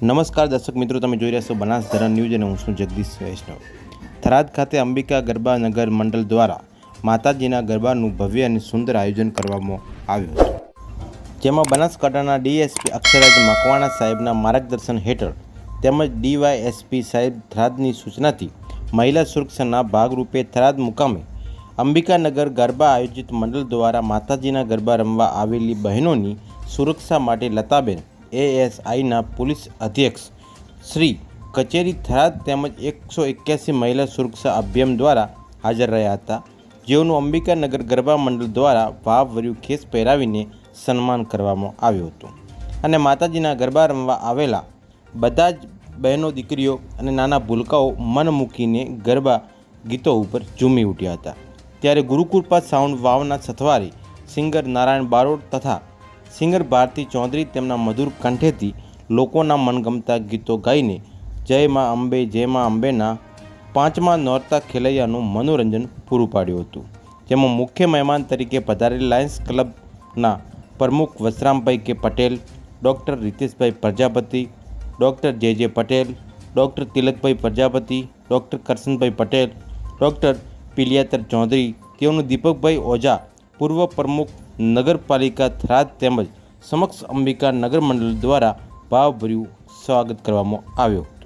નમસ્કાર દર્શક મિત્રો, તમે જોઈ રહ્યા છો બનાસધરા ન્યૂઝ અને હું છું જગદીશ વૈષ્ણવ. થરાદ ખાતે અંબિકા ગરબા નગર મંડળ દ્વારા માતાજીના ગરબાનું ભવ્ય અને સુંદર આયોજન કરવામાં આવ્યું હતું. જેમાં બનાસકાંઠાના ડીએસપી અક્ષરાજ મકવાણા સાહેબના માર્ગદર્શન હેઠળ તેમજ ડીવાયએસપી સાહેબ થરાદની સૂચનાથી મહિલા સુરક્ષાના ભાગરૂપે થરાદ મુકામે અંબિકાનગર ગરબા આયોજિત મંડળ દ્વારા માતાજીના ગરબા રમવા આવેલી બહેનોની સુરક્ષા માટે લતાબેન એએસઆઈના પોલીસ અધ્યક્ષ શ્રી કચેરી થરાદ તેમજ એકસો એક્યાસી મહિલા સુરક્ષા અભિયાન દ્વારા હાજર રહ્યા હતા, જેઓનું અંબિકાનગર ગરબા મંડળ દ્વારા ભાવભર્યું ખેસ પહેરાવીને સન્માન કરવામાં આવ્યું હતું. અને માતાજીના ગરબા રમવા આવેલા બધા જ બહેનો, દીકરીઓ અને નાના ભૂલકાઓ મન મૂકીને ગરબા ગીતો ઉપર ઝૂમી ઉઠ્યા હતા. ત્યારે ગુરુકૃપા સાઉન્ડ વાવના સથવારી સિંગર નારાયણ બારોટ તથા સિંગર ભારતી ચૌધરી તેમના મધુર કંઠેથી લોકોના મનગમતા ગીતો ગાઈને જય માં અંબે, જય માં અંબેના પાંચમા નોરતા ખેલૈયાનું મનોરંજન પૂરું પાડ્યું હતું. જેમાં મુખ્ય મહેમાન તરીકે પધારેલ લાયન્સ ક્લબના પ્રમુખ Vasrambhai K Patel, doctor Riteshbhai Prajapati, doctor J J Patel, doctor Tilakbhai Prajapati, doctor Karshanbhai Patel, doctor Piliyatar Chaudhari, તેઓનું દીપકભાઈ ઓઝા, પૂર્વ પ્રમુખ નગરપાલિકા થરાદ તેમજ સમક્ષ અંબિકા નગર મંડળ દ્વારા ભાવભર્યું સ્વાગત કરવામાં આવ્યું.